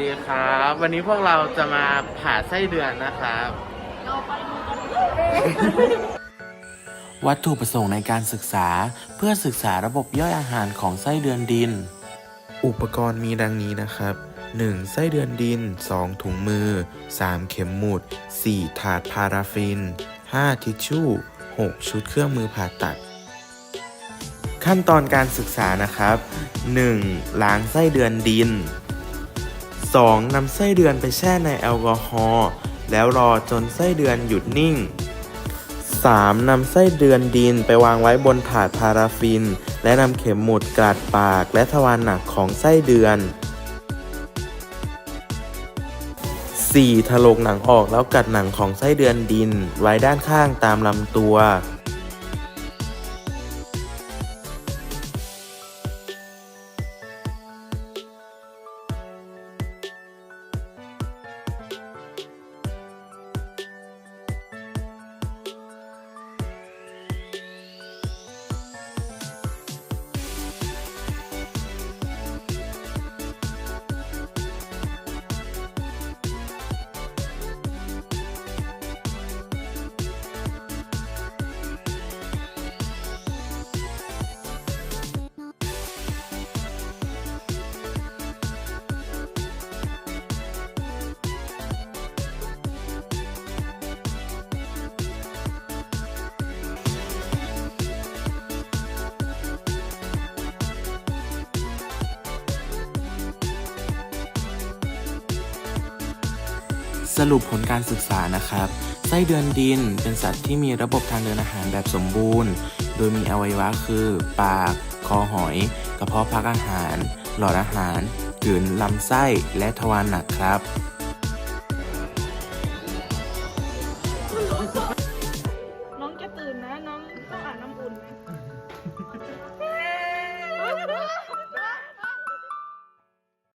ดีครับ วันนี้พวกเราจะมาผ่าไส้เดือนนะครับ วัตถุประสงค์ในการศึกษาเพื่อศึกษาระบบย่อยอาหารของไส้เดือนดิน อุปกรณ์มีดังนี้นะครับ 1. ไส้เดือนดิน 2. ถุงมือ 3. เข็มหมุด 4. ถาดพาราฟิน 5. ทิชชู่ 6. ชุดเครื่องมือผ่าตัด ขั้นตอนการศึกษานะครับ 1. ล้างไส้เดือนดิน 2. นำไส้เดือนไปแช่ในแอลกอฮอล์แล้วรอจนไส้เดือนหยุดนิ่ง 3. นำไส้เดือนดินไปวางไว้บนถาดพาราฟิน และนำเข็มหมุดกลัดปากและทวารหนักของไส้เดือน 4. ถลกหนังออกแล้วกัดหนังของไส้เดือนดินไว้ด้านข้างตามลำตัว สรุปผลการศึกษานะครับ ไส้เดือนดินเป็นสัตว์ที่มีระบบทางเดินอาหารแบบสมบูรณ์ โดยมีอวัยวะคือ ปาก คอหอย กระเพาะพักอาหาร หลอดอาหารกลืนลำไส้และทวารหนักครับน้องจะตื่นนะ น้องต้องอาบน้ำอุ่นนะ